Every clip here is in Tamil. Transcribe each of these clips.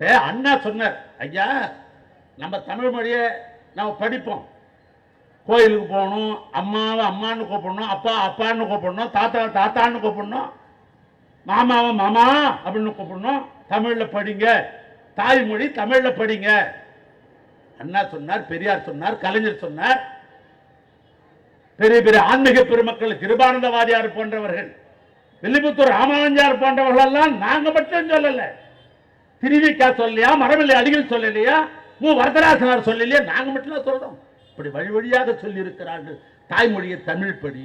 அண்ணா சொன்னார். ஐயா நம்ம தமிழ் மொழியை நம்ம படிப்போம். கோயிலுக்கு போகணும் அம்மாவை அம்மான்னு கூப்பிடணும் அப்பா அப்பான்னு கூப்பிடணும் தாத்தா தாத்தான்னு கூப்பிடணும் மாமாவை மாமா அப்படின்னு கூப்பிடணும். தமிழில் படிங்க. தாய்மொழி தமிழில் படிங்க. அண்ணா சொன்னார் பெரியார் சொன்னார் கலைஞர் சொன்னார். பெரிய பெரிய ஆன்மீக பெருமக்கள் கிருபானந்தவாதியார் போன்றவர்கள் வில்லிபுத்தூர் ராமானுஜார் போன்றவர்கள் எல்லாம் நாங்கள் மட்டும் சொல்லலை. திருவிக்கா சொல்லலையா? மரமில்லை அடிகள் சொல்லலையா? மு. வரதராசனார் சொல்லலையா? நாங்கள் மட்டும் தான் இப்படி வழி வழியாக சொல்லியிருக்கிறார்கள் தாய்மொழியை தமிழ் படி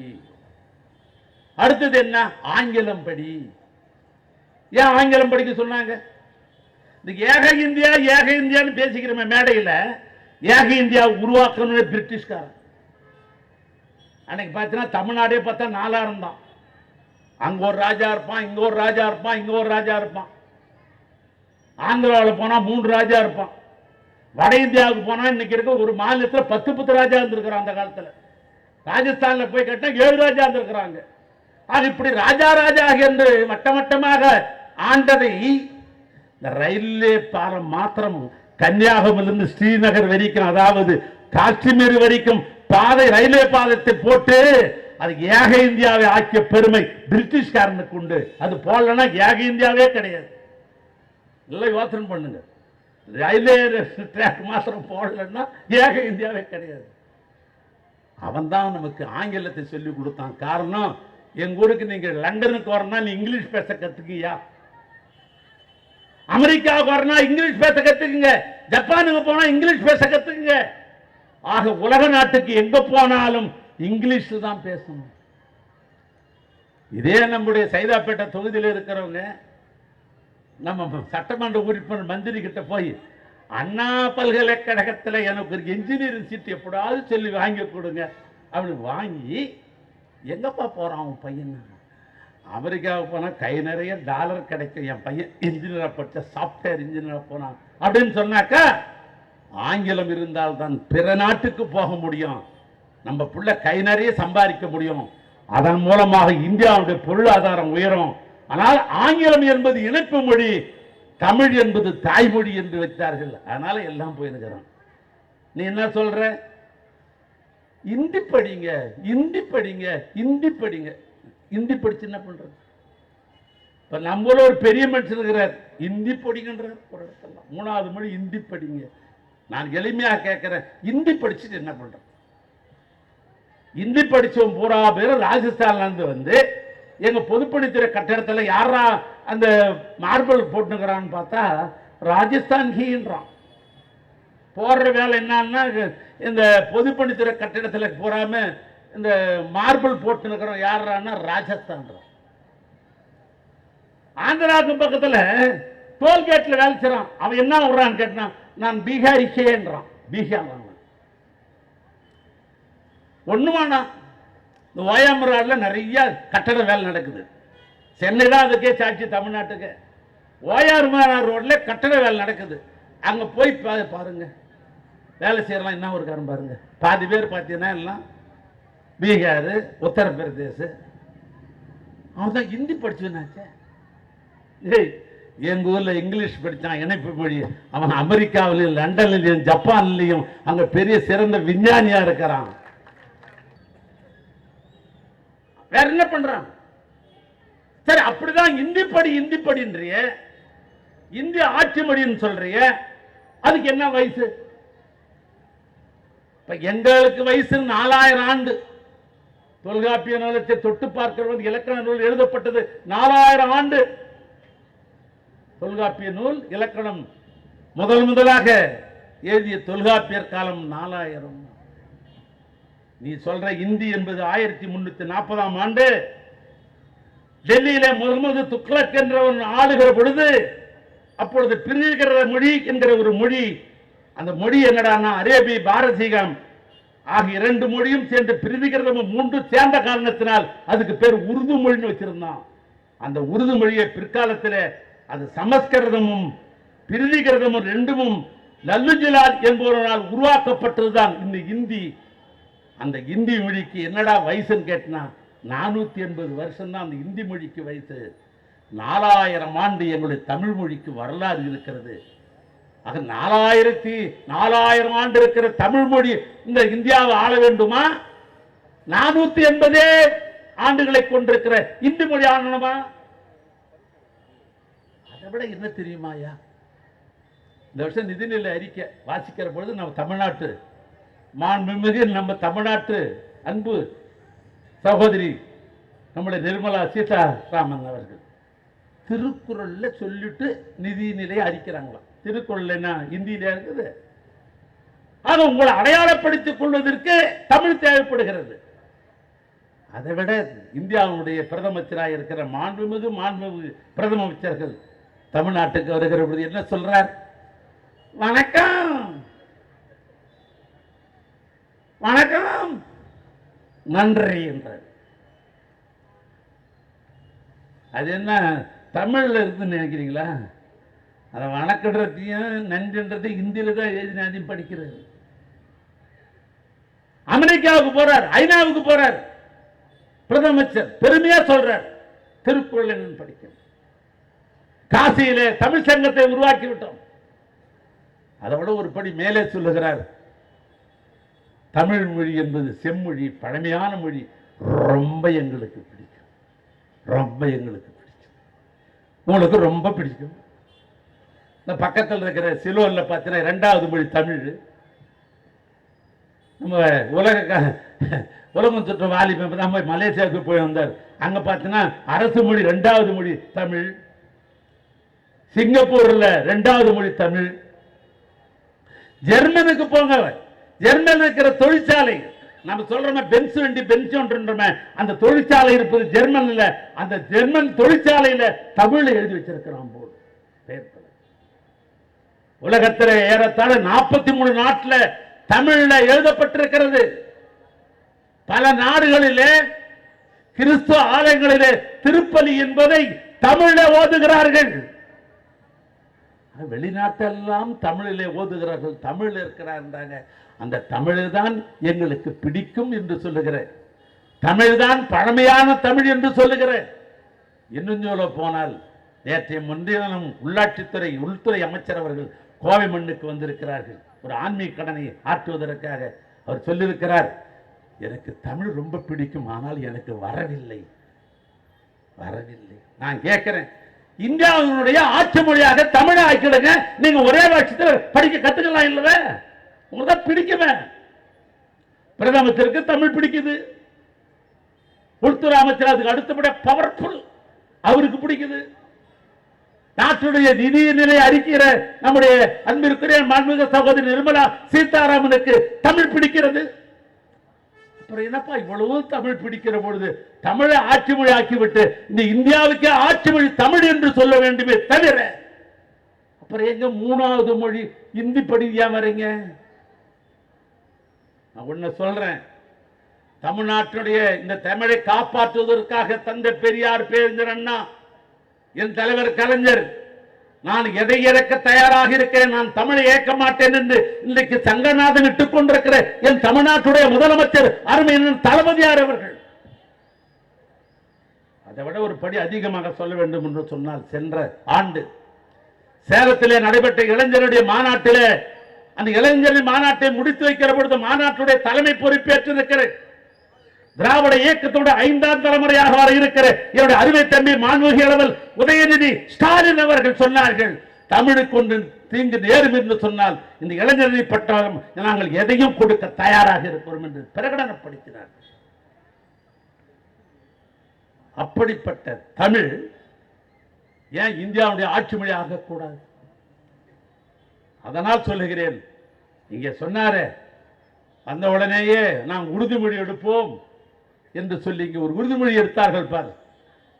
அடுத்தது என்ன? ஆங்கிலம் படி. ஏன் ஆங்கிலம் படிக்க சொன்னாங்க? இந்த ஏக இந்தியா ஏக இந்தியான்னு பேசிக்கிறோமே மேடையில். ஏக இந்தியா உருவாக்கணும்னு பிரிட்டிஷ்காரன். அன்னைக்கு பார்த்தீங்கன்னா தமிழ்நாடே பார்த்தா நாலாயிரம் தான். அங்கே ஒரு ராஜா இருப்பான் இங்கே ஒரு ராஜா இருப்பான் இங்கே ஒரு ராஜா இருப்பான். ஆந்திராவில் போனால் மூன்று ராஜா இருப்பான். வட இந்தியாவுக்கு போனால் இன்னைக்கு இருக்க ஒரு மாநிலத்தில் பத்து பத்து ராஜா இருந்திருக்கிறான் அந்த காலத்தில். ராஜஸ்தானில் போய் கேட்டால் ஏழு ராஜா இருந்திருக்கிறாங்க. அது இப்படி ராஜா ராஜா என்று வட்டமட்டமாக ஆண்டதை இந்த ரயில்வே பாலம் மாத்திரம் கன்னியாகுமரிலிருந்து ஸ்ரீநகர் வரைக்கும் அதாவது காஷ்மீர் வரைக்கும் பாதை ரயில்வே பாதத்தை போட்டு அது ஏக இந்தியாவை ஆக்கிய பெருமை பிரிட்டிஷ்காரனுக்கு உண்டு. அது போலன்னா ஏக இந்தியாவே கிடையாது. எல்லாம் யோசனை பண்ணுங்க. ரயில்வே ட்ராக் மாத்திரம் போடலன்னா ஏக இந்தியாவே கிடையாது. அவன் தான் நமக்கு ஆங்கிலத்தை சொல்லி கொடுத்தான். காரணம் எங்க ஊருக்கு நீங்க லண்டனுக்கு வரணும்னா நீ இங்கிலீஷ் பேச கத்துக்கியா? அமெரிக்காவுக்கு வரணும் இங்கிலீஷ் பேச கத்துக்குங்க. ஜப்பானுக்கு போனா இங்கிலீஷ் பேச கத்துக்குங்க. ஆக உலக நாட்டுக்கு எங்க போனாலும் இங்கிலீஷ் தான் பேசணும். இதே நம்முடைய சைதாப்பேட்டை தொகுதியில் இருக்கிறவங்க நம்ம சட்டமன்ற உறுப்பினர் மந்திரி கிட்ட போய் அண்ணா பல்கலைக்கழகத்தில் எனக்கு ஒரு இன்ஜினியரிங் சீட் எப்படாவது சொல்லி வாங்கி கொடுங்க. அப்படின்னு வாங்கி எங்கப்பா போகிறான் அவன் பையன்? அமெரிக்காவுக்கு போனால் கை நிறைய டாலர் கிடைக்கும். என் பையன் இன்ஜினியராக படித்த சாஃப்ட்வேர் இன்ஜினியராக போனான். அப்படின்னு சொன்னாக்கா ஆங்கிலம் இருந்தால் தான் பிற நாட்டுக்கு போக முடியும். நம்ம பிள்ளை கை நிறைய சம்பாதிக்க முடியும். அதன் மூலமாக இந்தியாவுடைய பொருளாதாரம் உயரும். ஆனால் ஆங்கிலம் என்பது இணைப்பு மொழி தமிழ் என்பது தாய்மொழி என்று வைத்தார்கள். அதனால எல்லாம் போயிருக்கிறான். நீ என்ன சொல்ற? இந்தி படிங்க இந்தி படிங்க இந்தி படிங்க. இந்தி படிச்சு என்ன பண்றது? இப்ப நம்மள ஒரு பெரிய மனுஷன் இருக்கிறார். இந்தி படிங்கன்றார். ஒரு இடத்துல மூணாவது மொழி இந்தி படிங்க. நான் எளிமையா கேட்கிறேன். இந்தி படிச்சுட்டு என்ன பண்றேன் இந்தி படிச்சவன் பூரா பேரும் ராஜஸ்தான்லேருந்து வந்து எங்க பொதுப்பணித்துறை கட்டடத்துல யாரா அந்த மார்பிள் போட்டுக்கிறான்னு பார்த்தா ராஜஸ்தான் ஹீன்றான். போடுற வேலை என்னன்னா இந்த பொதுப்பணித்துறை கட்டிடத்தில் போறாம இந்த மார்பிள் போட்டு இருக்கிறோம் யாரான்னா ராஜஸ்தான்றான். ஆந்திராவுக்கு பக்கத்தில் டோல்கேட்டில் வேலை செய்கிறான் அவன் என்ன விடுறான்னு கேட்டான் நான் பீகாரிக்கேன்றான். பீகார் ஒன்றுமாண்ணா இந்த ஓயாமராடுல நிறைய கட்டட வேலை நடக்குது. சென்னை தான் அதுக்கே சாட்சி தமிழ்நாட்டுக்கு. ஓயாமரார் ரோட்டில் கட்டட வேலை நடக்குது. அங்கே போய் பா- பாருங்க. வேலை செய்யலாம் என்ன ஒரு காரணம் பாருங்க. பாதி பேர் பார்த்தீங்கன்னா எல்லாம் பீகார் உத்தரப்பிரதேச். அவன் தான் ஹிந்தி படிச்சுனாச்சே ஏய் எங்கள் ஊரில் இங்கிலீஷ் படித்தான் இணைப்பு மொழி. அவன் அமெரிக்காவிலையும் லண்டன்லையும் ஜப்பான்லேயும் அங்கே பெரிய சிறந்த விஞ்ஞானியாக இருக்கிறான். வேற என்ன பண்றான்? சரி அப்படிதான் இந்தி படி இந்தி படின்றிய. இந்தி ஆட்சி மொழின்னு சொல்றிய. அதுக்கு என்ன வயசு? இப்ப எங்களுக்கு வயசு நாலாயிரம் ஆண்டு. தொல்காப்பிய நூலத்தை தொட்டு பார்க்கிறது இலக்கண நூல் எழுதப்பட்டது நாலாயிரம் ஆண்டு. தொல்காப்பிய நூல் இலக்கணம் முதல் முதலாக எழுதிய தொல்காப்பியர் காலம் நாலாயிரம். நீ சொல்ற இந்தி என்பது ஆயிரத்தி முன்னூத்தி நாற்பதாம் ஆண்டு டெல்லியில முகமது துக்ளக் என்றவன் ஆளுகிற பொழுது அப்பொழுது பிரிகிற மொழி என்கிற ஒரு மொழி. அந்த மொழி என்னடான்னா அரேபி பாரசீகம் ஆகிய இரண்டு மொழியும் சேர்ந்து பிரிதிகிரதமும் மூன்று சேர்ந்த காரணத்தினால் அதுக்கு பேர் உருது மொழின்னு வச்சிருந்தான். அந்த உருது மொழியை பிற்காலத்தில் அது சமஸ்கிருதமும் பிரிதிகிரதமும் ரெண்டுமும் லல்லுஜிலால் என்பவரால் உருவாக்கப்பட்டதுதான் இந்த இந்தி. அந்த இந்தி மொழிக்கு என்னடா வயசுன்னு கேட்டினா நானூற்றி எண்பது வருஷம்தான் அந்த இந்தி மொழிக்கு வயசு. நாலாயிரம் ஆண்டு எங்களுடைய தமிழ் மொழிக்கு வரலாறு இருக்கிறது. ஆக நாலாயிரத்தி நாலாயிரம் ஆண்டு இருக்கிற தமிழ் மொழி இந்த இந்தியாவை ஆள வேண்டுமா? நானூத்தி எண்பதே ஆண்டுகளை கொண்டிருக்கிற இந்தி மொழி ஆளணுமா? அதை விட என்ன தெரியுமாயா இந்த வருஷம் நிதிநிலை அறிக்கை வாசிக்கிற பொழுது நம்ம தமிழ்நாட்டு மாண்புமிகு நம்ம தமிழ்நாட்டு அன்பு சகோதரி நம்முடைய நிர்மலா சீதாராமன் அவர்கள் திருக்குறளில் சொல்லிட்டு நிதிநிலை அறிக்கிறாங்களாம் திருக்குறள் என்ன? இந்தியில இருக்குது. ஆக உங்களை அடையாளப்படுத்திக் கொள்வதற்கு தமிழ் தேவைப்படுகிறது. அதை விட இந்தியாவுடைய பிரதமச்சராக இருக்கிற மாண்புமிகு மாண்புமிகு பிரதம அமைச்சர்கள் தமிழ்நாட்டுக்கு வருகிற பொழுது என்ன சொல்றார்? வணக்கம்! நன்றி என்றார். அது என்ன தமிழ்ல இருக்குன்னு நினைக்கிறீங்களா? அதை வணக்கன்றதையும் நன்றின்றதையும் ஹிந்தியில் தான் எழுதி அதையும் படிக்கிறது. அமெரிக்காவுக்கு போறார் ஐநாவுக்கு போறார். பிரதமச்சர் பெருமையா சொல்றார் திருக்குறள் என்னன்னு காசியிலே தமிழ் சங்கத்தை உருவாக்கி விட்டோம் அதை விட ஒரு படி மேலே சொல்லுகிறார் தமிழ் மொழி என்பது செம்மொழி பழமையான மொழி ரொம்ப எங்களுக்கு பிடிக்கும். ரொம்ப எங்களுக்கு பிடிக்கும். உங்களுக்கு ரொம்ப பிடிக்கும். இந்த பக்கத்தில் இருக்கிற சிலோனில் பார்த்தீங்கன்னா ரெண்டாவது மொழி தமிழ். நம்ம உலக உலகம் சுற்ற வாலிபம் நம்ம மலேசியாவுக்கு போய் வந்தார். அங்கே பார்த்தீங்கன்னா அரசு மொழி ரெண்டாவது மொழி தமிழ். சிங்கப்பூர்ல ரெண்டாவது மொழி தமிழ். ஜெர்மனுக்கு போங்க ஜெர்மன் இருக்கிற தொழிற்சாலை. நம்ம சொல்றோமே பென்ஸ் வண்டி பென்ஸ் ஒன்றுன்றோமே. அந்த தொழிற்சாலை இருப்பது ஜெர்மன்ல. அந்த ஜெர்மன் தொழிற்சாலையில தமிழ்ல எழுதி வச்சிருக்கிறான் போல். பெயர் உலகத்தில் உலகத்துல ஏறத்தாழ நாற்பத்தி மூணு நாட்டுல தமிழ்ல எழுதப்பட்டிருக்கிறது. பல நாடுகளிலே கிறிஸ்துவ ஆலயங்களிலே திருப்பலி என்பதை தமிழில் ஓதுகிறார்கள். வெளிநாட்டெல்லாம் தமிழிலே ஓதுகிறார்கள் தமிழ் இருக்கிறார்ன்றாங்க அந்த தமிழ் தான் எங்களுக்கு பிடிக்கும் என்று சொல்லுகிறேன். தமிழ் தான் பழமையான தமிழ் என்று சொல்லுகிறேன். இன்னும் சொல்ல போனால் நேற்றைய முன்தினம் உள்ளாட்சித்துறை உள்துறை அமைச்சர் அவர்கள் கோவை மண்ணுக்கு வந்திருக்கிறார்கள். ஒரு ஆன்மீக கடனை ஆற்றுவதற்காக அவர் சொல்லியிருக்கிறார் எனக்கு தமிழ் ரொம்ப பிடிக்கும் ஆனால் எனக்கு வரவில்லை. வரவில்லை. நான் கேட்குறேன் இந்தியாவினுடைய ஆட்சி மொழியாக தமிழை ஆக்கிடுங்க. நீங்க ஒரே வருஷத்துல படிக்க கத்துக்கலாம் இல்லவே உங்களுக்கு தான் பிடிக்குமே. பிரதமருக்கு தமிழ் பிடிக்குது. உள்துறை அமைச்சர் அதுக்கு அடுத்தபடியா பவர்ஃபுல் அவருக்கு பிடிக்குது. நாட்டுடைய நிதி நிலை அறிக்கிற நம்முடைய அன்பிற்குரிய மாண்புமிகு சகோதரி நிர்மலா சீதாராமனுக்கு தமிழ் பிடிக்கிறது. அப்புறம் என்னப்பா இவ்வளவு தமிழ் பிடிக்கிற பொழுது தமிழை ஆட்சி மொழி ஆக்கிவிட்டு இந்த இந்தியாவுக்கே ஆட்சி மொழி தமிழ் என்று சொல்ல வேண்டுமே தவிர அப்புறம் எங்க மூணாவது மொழி இந்தி படியா வரீங்க நான் ஒண்ணு சொல்றேன். தமிழ்நாட்டுடைய இந்த தமிழை காப்பாற்றுவதற்காக தந்த பெரியார் பேருந்தர் அண்ணா என் தலைவர் கலைஞர் நான் எதை இழக்க தயாராக இருக்கிறேன்? நான் தமிழை ஏற்க மாட்டேன் என்று இன்றைக்கு சங்கநாதன் இட்டுக் கொண்டிருக்கிற என் தமிழ்நாட்டுடைய முதலமைச்சர் அருமையின் தளபதியார் அவர்கள். அதை விட ஒரு படி அதிகமாக சொல்ல வேண்டும் என்று சொன்னால் சென்ற ஆண்டு சேலத்திலே நடைபெற்ற இளைஞருடைய மாநாட்டிலே அந்த இளைஞரின் மாநாட்டை முடித்து வைக்கிற பொழுது மாநாட்டுடைய தலைமை பொறுப்பேற்றிருக்கிறேன். திராவிட இயக்கத்தோட ஐந்தாம் தலைமுறையாக வர இருக்கிற என்னுடைய அருமை தம்பி மாண்புமிகு அளவில் உதயநிதி ஸ்டாலின் அவர்கள் சொன்னார்கள் தமிழுக்கு ஒன்று தீங்கு நேரும் என்று சொன்னால் இந்த இளைஞரணி பட்டாலும் நாங்கள் எதையும் கொடுக்க தயாராக இருக்கிறோம் என்று பிரகடனப்படுத்தினார் அப்படிப்பட்ட தமிழ் ஏன் இந்தியாவுடைய ஆட்சி மொழி ஆகக்கூடாது? அதனால் சொல்லுகிறேன் இங்கே சொன்னாரே வந்த உடனேயே நாம் உறுதிமொழி எடுப்போம். என்று சொல்லி இங்கே ஒரு உறுதிமொழி எடுத்தார்கள் பார்.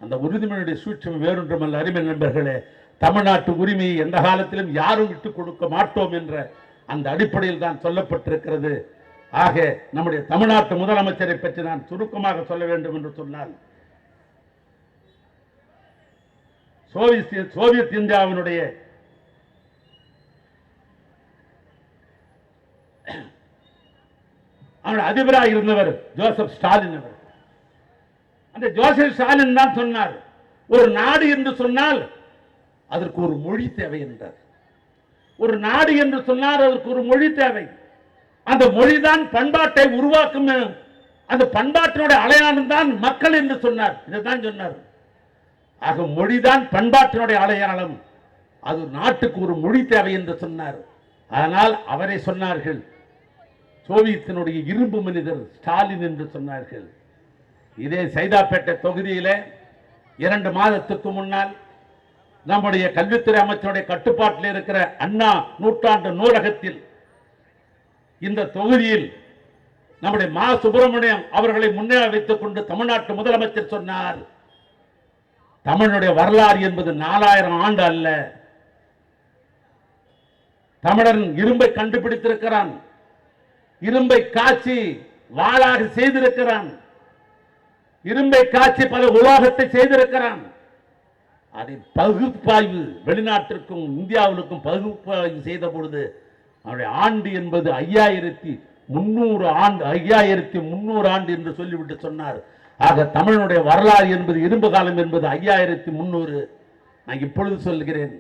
அந்த உறுதிமொழியுடைய சூட்சம் வேறொன்றுமல்ல. அருமை நண்பர்களே தமிழ்நாட்டு உரிமையை எந்த காலத்திலும் யாரும் விட்டு கொடுக்க மாட்டோம் என்ற அந்த அடிப்படையில் தான் சொல்லப்பட்டிருக்கிறது. ஆக நம்முடைய தமிழ்நாட்டு முதலமைச்சரை பற்றி நான் சுருக்கமாக சொல்ல வேண்டும் என்று சொன்னால் சோவியத் சோவியத் இந்தியாவினுடைய அவனுடைய அதிபராக இருந்தவர் ஜோசப் ஸ்டாலின் அவர். அந்த ஜோசப் ஸ்டாலின் தான் சொன்னார். ஒரு நாடு என்று சொன்னால் அதற்கு ஒரு மொழி தேவை என்றார். ஒரு நாடு என்று சொன்னார் அதற்கு ஒரு மொழி தேவை. அந்த மொழிதான் பண்பாட்டை உருவாக்கும் அந்த பண்பாட்டினுடைய அடையாளம் தான் மக்கள் என்று சொன்னார். இதைதான் சொன்னார். ஆக மொழிதான் பண்பாட்டினுடைய அடையாளம். அது நாட்டுக்கு ஒரு மொழி தேவை என்று சொன்னார். அதனால் அவரை சொன்னார்கள் சோவியத்தினுடைய இரும்பு மனிதர் ஸ்டாலின் என்று சொன்னார்கள். இதே சைதாப்பேட்டை தொகுதியிலே இரண்டு மாதத்துக்கு முன்னால் நம்முடைய கல்வித்துறை அமைச்சருடைய கட்டுப்பாட்டில் இருக்கிற அண்ணா நூற்றாண்டு நூலகத்தில் இந்த தொகுதியில் நம்முடைய மா சுப்பிரமணியம் அவர்களை முன்னே வைத்துக் கொண்டு தமிழ்நாட்டு முதலமைச்சர் சொன்னார். தமிழனுடைய வரலாறு என்பது நாலாயிரம் ஆண்டு அல்ல. தமிழன் இரும்பை கண்டுபிடித்திருக்கிறான். இரும்பை காய்ச்சி வாளாக செய்திருக்கிறான். இரும்பை காய்ச்சி பல உலோகத்தை செய்திருக்கிறான். அதை பகுப்பாய்வு வெளிநாட்டிற்கும் இந்தியாவிற்கும் பகுப்பாய்வு செய்த பொழுது அவருடைய ஆண்டு என்பது ஐயாயிரத்தி முன்னூறு ஆண்டு ஐயாயிரத்தி முன்னூறு ஆண்டு என்று சொல்லிவிட்டு சொன்னார். ஆக தமிழனுடைய வரலாறு என்பது இரும்பு காலம் என்பது ஐயாயிரத்தி முன்னூறு. நான் இப்பொழுது சொல்கிறேன்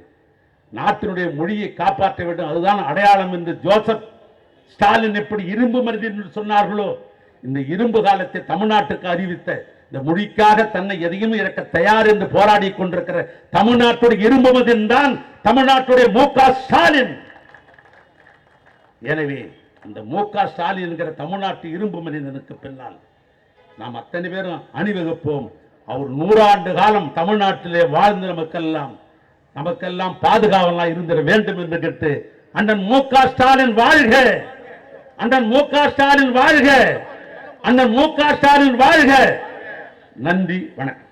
நாட்டினுடைய மொழியை காப்பாற்ற வேண்டும். அதுதான் அடையாளம் என்று ஜோசப் ஸ்டாலின் எப்படி இரும்பு மருந்து என்று சொன்னார்களோ இந்த இரும்பு காலத்தை தமிழ்நாட்டுக்கு அறிவித்த இந்த மொழிக்காக தன்னை எதையும் இறக்க தயார் என்று போராடி கொண்டிருக்கிற தமிழ்நாட்டுடைய இரும்பு தான் தமிழ்நாட்டுடைய மு க ஸ்டாலின். எனவே இந்த மு க ஸ்டாலின் என்கிற தமிழ்நாட்டு இரும்பு மனிதனுக்கு பின்னால் நாம் அத்தனை பேரும் அணிவகுப்போம். அவர் நூறாண்டு காலம் தமிழ்நாட்டிலே வாழ்ந்த நமக்கெல்லாம் நமக்கெல்லாம் பாதுகாவலாம் இருந்திட வேண்டும் என்று கேட்டு அண்ணன் மு க ஸ்டாலின் வாழ்க! அண்ணன் மு க ஸ்டாலின் வாழ்க! அண்ணன் மு க ஸ்டாலின் வாழ்க. நன்றி வணக்கம்.